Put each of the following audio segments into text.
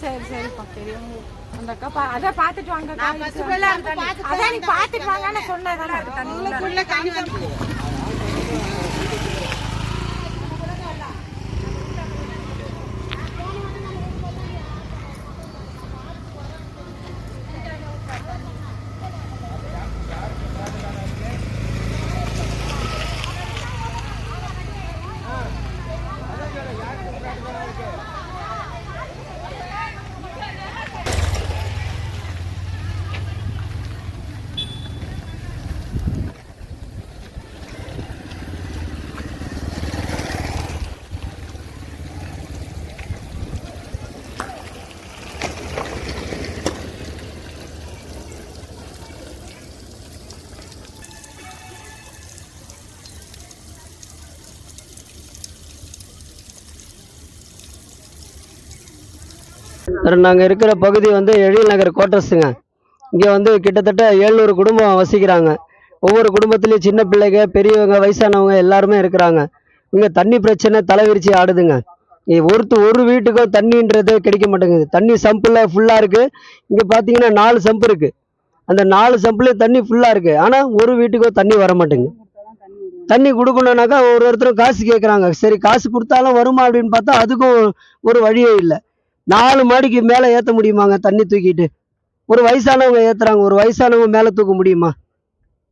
சரி சரிப்பா தெரியும் அந்த அக்கா பா- அதான் பார்த்துட்டு வாங்க நான் first அதான் நீ பார்த்துட்டு வாங்கன்னு சொன்னதானே நாங்கள் இருக்கிற பகுதி வந்து எழில் நகர் கோட்டர்ஸுங்க இங்கே வந்து கிட்டத்தட்ட ஏழ்நூறு குடும்பம் வசிக்கிறாங்க. ஒவ்வொரு குடும்பத்துலேயும் சின்ன பிள்ளைங்க பெரியவங்க வயசானவங்க எல்லாருமே இருக்கிறாங்க. இங்கே தண்ணி பிரச்சனை தலைவிரிச்சி ஆடுதுங்க. இங்க ஒருத்து ஒரு வீட்டுக்கும் தண்ணின்றது கிடைக்க மாட்டேங்குது. தண்ணி சம்பில் ஃபுல்லாக இருக்குது இங்கே பார்த்தீங்கன்னா நாலு சம்பு இருக்குது அந்த நாலு சம்புலேயும் தண்ணி ஃபுல்லாக இருக்குது ஆனால் ஒரு வீட்டுக்கும் தண்ணி வர மாட்டேங்குது. தண்ணி கொடுக்கணுன்னாக்கா ஒரு ஒருத்தரும் காசு கேட்குறாங்க சரி காசு கொடுத்தாலும் வருமா அப்படின்னு பார்த்தா அதுக்கும் ஒரு வழியே இல்லை. நாலு மாடிக்கு மேலே ஏற்ற முடியுமாங்க? தண்ணி தூக்கிட்டு. ஒரு வயசானவங்க ஏற்றுறாங்க ஒரு வயசானவங்க மேலே தூக்க முடியுமா?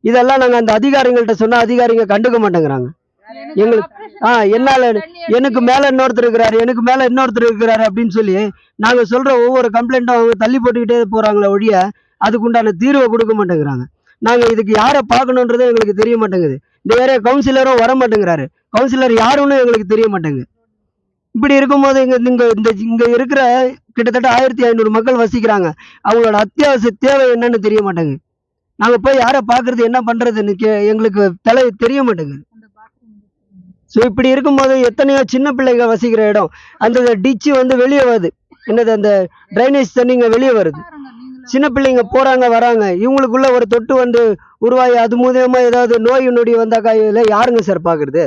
இதெல்லாம் நாங்கள் அந்த அதிகாரிகள்கிட்ட சொன்னால் அதிகாரிங்க கண்டுக்க மாட்டேங்கிறாங்க. எங்களுக்கு ஆ என்னால் எனக்கு மேலே இன்னொருத்தர் இருக்கிறாரு. எனக்கு மேலே இன்னொருத்தர் இருக்கிறாரு அப்படின்னு சொல்லி நாங்கள் சொல்கிற ஒவ்வொரு கம்ப்ளைண்ட்டும் அவங்க தள்ளி போட்டுக்கிட்டே போகிறாங்களே ஒழிய அதுக்குண்டான தீர்வை கொடுக்க மாட்டேங்கிறாங்க. நாங்கள் இதுக்கு யாரை பார்க்கணுன்றது எங்களுக்கு தெரிய மாட்டேங்குது. இந்த ஏரியா கவுன்சிலரும் வர மாட்டேங்கிறாரு. கவுன்சிலர் யாருன்னு எங்களுக்கு தெரிய மாட்டேங்குது. இப்படி இருக்கும்போது இங்க இங்க இந்த இங்க இருக்கிற கிட்டத்தட்ட ஆயிரத்தி ஐநூறு மக்கள் வசிக்கிறாங்க. அவங்களோட அத்தியாவசிய தேவை என்னன்னு தெரிய மாட்டேங்குது. நாங்க போய் யாரை பாக்குறது என்ன பண்றதுன்னு கே எங்களுக்கு தலை தெரிய மாட்டேங்குது. ஸோ இப்படி இருக்கும்போது எத்தனையோ சின்ன பிள்ளைங்க வசிக்கிற இடம். அந்த டிச்சு வந்து வெளியே வருது. என்னது அந்த ட்ரைனேஜ் தண்ணிங்க வெளியே வருது. சின்ன பிள்ளைங்க போறாங்க வராங்க. இவங்களுக்குள்ள ஒரு தொட்டு வந்து உருவாகி அது மூலியமா ஏதாவது நோய் நொடி வந்தாக்கா இதுல யாருங்க சார் பாக்குறது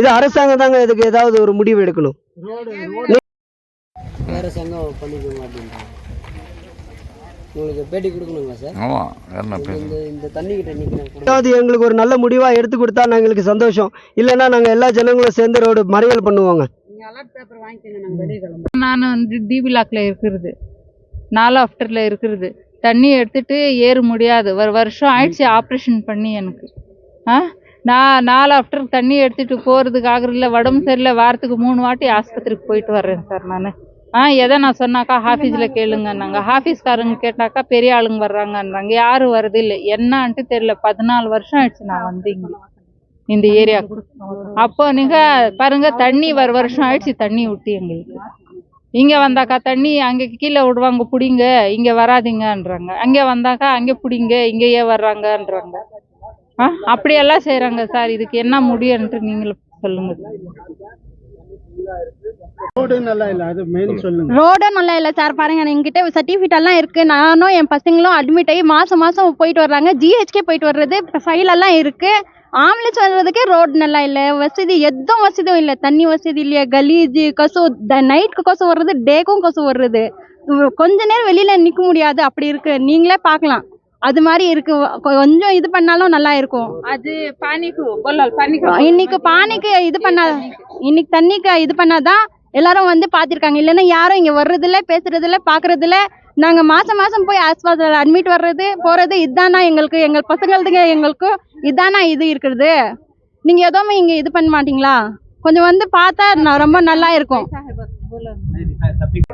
இது அரசாங்கம் தாங்க இதுக்கு ஏதாவது ஒரு முடிவு எடுக்கணும். வேற சங்கம் பண்ணிக்கோங்க அப்படின்றாங்க. உங்களுக்கு பேட்டி கொடுக்கணுங்களா சார்? ஆமாம் என்ன பேச. இந்த இந்த தண்ணி கிட்ட நிற்கிறேன் அதாவது எங்களுக்கு ஒரு நல்ல முடிவா எடுத்து கொடுத்தா நாங்க எங்களுக்கு சந்தோஷம். இல்லைன்னா நாங்க எல்லா ஜனங்களும் சேர்ந்து ரோடு மறியல் பண்ணுவோங்க. நீங்க அலர்ட் பேப்பர் வாங்கிக்கோங்க நாங்க வெளியே கிளம்புறோம். நான் வந்து டி பிளாக்ல இருக்கிறது. நாலு ஆஃப்டரில் இருக்கிறது. தண்ணி எடுத்துட்டு ஏற முடியாது. ஒரு வருஷம் ஆயிடுச்சு ஆப்ரேஷன் பண்ணி எனக்கு. ஆ? நான் நாலு ஆஃப்டர் தண்ணி எடுத்துகிட்டு போகிறதுக்கு ஆகுறதில்ல உடம்பு சரியில்லை வாரத்துக்கு மூணு வாட்டி ஆஸ்பத்திரிக்கு போயிட்டு வர்றேன் சார் நான். ஆ எதை நான் சொன்னாக்கா ஹாஃபீஸில் கேளுங்கன்னாங்க. ஹாஃபீஸ்காரங்க கேட்டாக்கா பெரிய ஆளுங்க வர்றாங்கன்றாங்க. யாரும் வரது இல்லை. என்னான்ட்டு தெரியல. பதினாலு வருஷம் ஆயிடுச்சு நான் வந்து இங்கே இந்த ஏரியாவுக்கு அப்போ நீங்கள் பாருங்க தண்ணி வர வருஷம் ஆயிடுச்சு தண்ணி விட்டு எங்களுக்கு. இங்கே வந்தாக்கா தண்ணி அங்கே கீழே விடுவாங்க பிடிங்க. இங்கே வராதீங்கன்றாங்க. அங்கே வந்தாக்கா அங்கே பிடிங்க இங்கேயே வர்றாங்கன்றாங்க. ஆ அப்படியெல்லாம் செய்றாங்க சார். இதுக்கு என்ன முடியும்ன்ட்டு நீங்களும் சொல்லுங்க. ரோடும் நல்லா இல்லை சார். பாருங்க என்கிட்ட சர்டிஃபிகேட் எல்லாம் இருக்கு. நானும் என் பசங்களும் அட்மிட் ஆகி மாசம் மாசம் போயிட்டு வர்றாங்க. ஜிஹெச்கே போயிட்டு வர்றது ஃபைல் எல்லாம் இருக்கு. ஆம்புலன்ஸ் வர்றதுக்கே ரோடு நல்லா இல்லை. வசதி எதுவும் வசதியும் இல்லை. தண்ணி வசதி இல்லையா? கலீஜு கொசு நைட்டுக்கு கொசு வர்றது டேக்கும் கொசு வர்றது. கொஞ்ச நேரம் வெளியில நிக்க முடியாது. அப்படி இருக்கு. நீங்களே பார்க்கலாம். அது மாதிரி இருக்கு. கொஞ்சம் இது பண்ணாலும் நல்லா இருக்கும். அது பானிக்கு இன்னைக்கு பானைக்கு இது பண்ணா இன்னைக்கு தண்ணிக்கு இது பண்ணாதான் எல்லாரும் வந்து பார்த்திருக்காங்க இல்லைன்னா யாரும் இங்க வர்றதில்ல பேசுறதில்ல பாக்குறதில்ல. நாங்க மாசம் மாசம் போய் ஆஸ்பத்திரியில் அட்மிட் வர்றது போறது இதானா எங்களுக்கு எங்கள் பசங்களுதுங்க எங்களுக்கு இதானா இது இருக்கிறது நீங்க எதுவுமே இங்க இது பண்ண மாட்டீங்களா? கொஞ்சம் வந்து பார்த்தா ரொம்ப நல்லா இருக்கும்.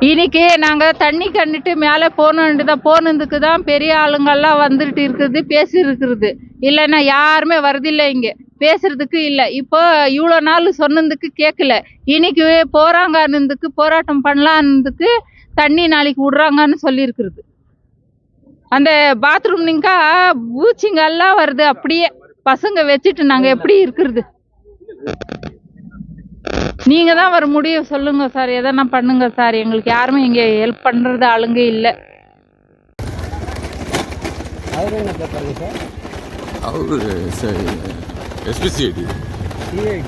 இன்னைக்கு நாங்க தண்ணி கண்டுட்டு மேலே போனோன்ட்டு தான் போனதுக்கு தான் பெரிய ஆளுங்கள்லாம் வந்துட்டு இருக்குது பேசி இருக்கிறது இல்லைன்னா யாருமே வரதில்லை இங்க. பேசுறதுக்கு இல்லை. இப்போ இவ்வளோ நாள் சொன்னதுக்கு கேட்கல. இன்னைக்கு போறாங்கன்னுக்கு போராட்டம் பண்ணலான்னுக்கு தண்ணி நாளைக்கு விடுறாங்கன்னு சொல்லியிருக்கிறது. அந்த பாத்ரூம் நீங்கா பூச்சிங்கெல்லாம் வருது. அப்படியே பசங்க வச்சுட்டு நாங்கள் எப்படி இருக்கிறது? நீங்க தான் வர முடியும் சொல்லுங்க சார் எதனா பண்ணுங்க சார். எங்களுக்கு யாருமே இங்க ஹெல்ப் பண்றது ஆளுங்க இல்ல. அவர் சார்? எஸ்பிசிஐடி சிஐடி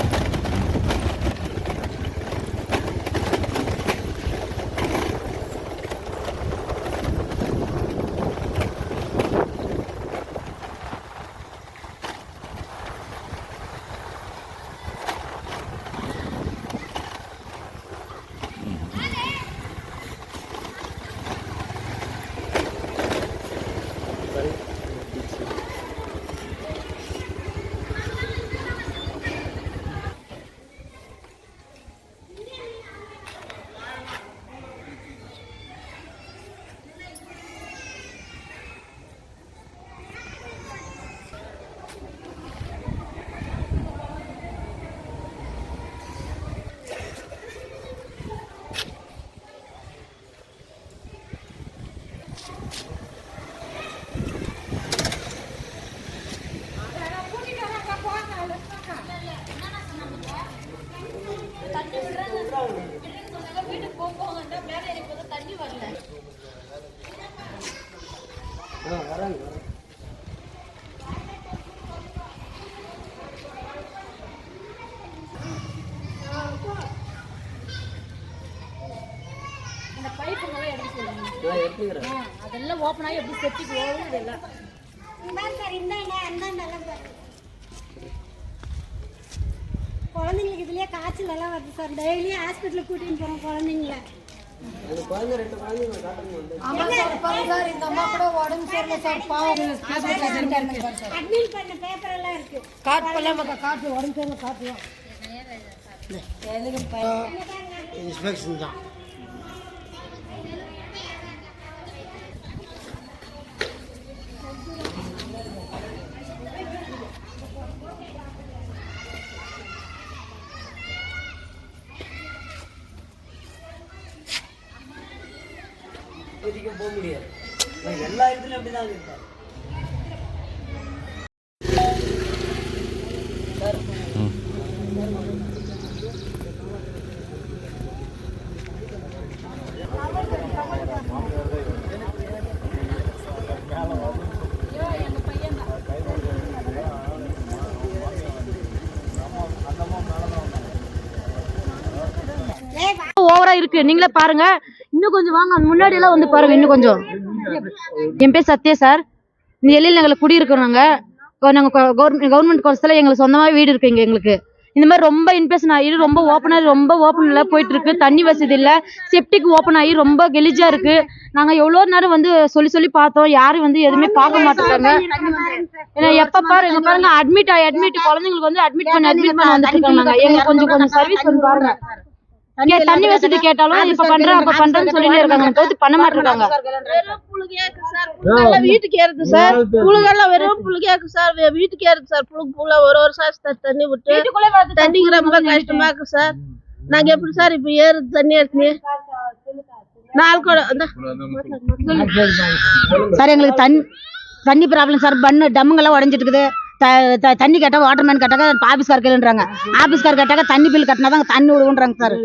ஆ வராங்க வராங்க நான் எடுத்துக்கிறேன் அதெல்லாம் ஓப்பன் ஆகி எப்படி செட்டிக்கு ஓடுது எல்லாம் குழந்தைங்களுக்கு இதுலயே காய்ச்சல் எல்லாம் வருது சார். டெய்லி ஹாஸ்பிட்டலுக்கு கூட்டிட்டு போறோம் குழந்தைங்கள. அந்த குழந்தை ரெண்டு குழந்தைங்க காட்டுங்க வந்து அட்மிட் பண்ண பேப்பர் எல்லாம் இருக்கு இன்ஸ்பெக்ஷன் தான் இப்போதைக்கு போக முடியாது. எல்லா இடத்துலையும் அப்படி தான் இருப்பேன் ஓவரா இருக்கு. நீங்களே பாருங்க. இன்னும் கொஞ்சம் வாங்க. முன்னாடி எல்லாம் வந்து பாருங்க இன்னும் கொஞ்சம். என் பேர் சத்யா சார். இந்த எல்லையில் நாங்கள் குடியிருக்கிறோம் நாங்கள் கவர்மெண்ட் கவர்மெண்ட் கோர்ஸில் எங்களுக்கு சொந்தமாக வீடு இருக்கு இங்கே எங்களுக்கு. இந்த மாதிரி ரொம்ப இன்ஃபெக்ஷன் ஆகி ரொம்ப ஓப்பனாக ரொம்ப ஓப்பனில் போயிட்டு இருக்கு. தண்ணி வசதி இல்லை. செப்டிக் ஓப்பன் ஆகி ரொம்ப கெலிஜாக இருக்கு. நாங்கள் எவ்வளோ நேரம் வந்து சொல்லி சொல்லி பார்த்தோம். யாரும் வந்து எதுவுமே பார்க்க மாட்டேங்கிறாங்க. ஏன்னா எப்போ பாரு எங்க பாருங்க அட்மிட் ஆகி அட்மிட் குழந்தைங்களுக்கு வந்து அட்மிட் பண்ணி அட்மிட் பண்ண வந்துட்டு இருக்காங்க. எங்களுக்கு கொஞ்சம் கொஞ்சம் சர்வீஸ் பண்ணி பாருங்க. தண்ணி வசதி கேட்டாலும் இப்ப பண்றேன் அப்ப பண்றேன்னு சொல்லிட்டே இருக்காங்க. தோத்து பண்ண மாட்டிருக்காங்க வீட்டுக்கு ஏறுது சார். புழுகெல்லாம் வெறும் புழுகே இருக்கு சார். வீட்டுக்கு ஏறுது சார். புழுகு புள்ள ஒரு ஒரு சார் தண்ணி விட்டு தண்ணிக்கு ரொம்ப கஷ்டமா இருக்கு சார். நாங்க எப்படி சார் இப்ப ஏறுது தண்ணி எடுத்து நாலு கூட அந்த சார் எங்களுக்கு தண்ணி தண்ணி ப்ராப்ளம் சார். பண்ணு டம்முங்கெல்லாம் உடஞ்சிட்டு இருக்குது. த- த- தண்ணி கேட்டால் வாட்டர்மேன் கேட்டாக்க ஆஃபீஸ்கார் கேளுன்றாங்க. ஆஃபீஸ்கார் கேட்டாக்க தண்ணி பில் கட்டினா தான் தண்ணி விடுவோன்றாங்க சார்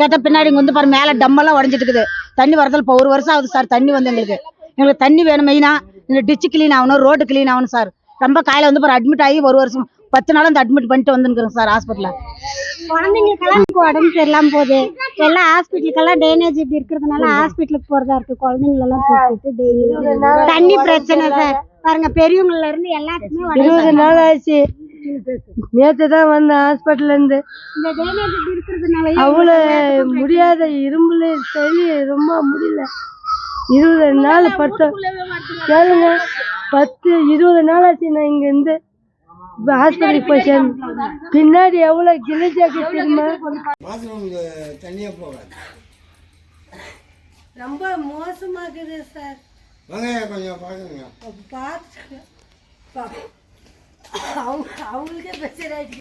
கேட்டால் பின்னாடி இங்கே வந்து பாரு மேலே டம்மெல்லாம் உடஞ்சிட்டு இருக்குது. தண்ணி வரதில் இப்போ ஒரு வருஷம் ஆகுது சார் தண்ணி வந்து எங்களுக்கு. எங்களுக்கு தண்ணி வேணும் மெயினாக இந்த டிச்சு க்ளீன் ஆகணும் ரோடு க்ளீன் ஆகணும் சார் ரொம்ப காலையில் வந்து பாரு அட்மிட் ஆகி ஒரு வருஷம் பத்து நாள் அந்த அட்மிட் பண்ணிட்டு வந்துருக்குறோம் சார் ஹாஸ்பிட்டலில் குழந்தைங்களுக்கெல்லாம் உடம்பு சரியில்லாம போகுது. எல்லாம் ஹாஸ்பிட்டலுக்கெல்லாம் டேமேஜ் இப்படி இருக்கிறதுனால ஹாஸ்பிட்டலுக்கு போகிறதா இருக்கு. குழந்தைங்களெல்லாம் தண்ணி பிரச்சனை சார் பாருங்க பெரியவங்கல இருந்து எல்லாத்துக்குமே இருபது நாள் ஆச்சு. நேத்து தான் வந்தேன் ஹாஸ்பிட்டல்ல இருந்து. அவ்வளவு முடியாத இரும்புல சளி ரொம்ப முடியல. இருபது நாள் பத்து கேளுங்க பத்து இருபது நாள் ஆச்சு நான் இங்க இருந்து. ஹாஸ்பிட்டலுக்கு போய் சேர்ந்தேன் பின்னாடி எவ்வளவு கிழிச்சா தெரியுமா? தண்ணியே போகாது. ரொம்ப மோசமாகுது சார். வாங்க கொஞ்சம் பார்த்துங்க பார்த்து அவங்க அவங்களுக்கே பிரச்சனை ஆயிடுச்சு.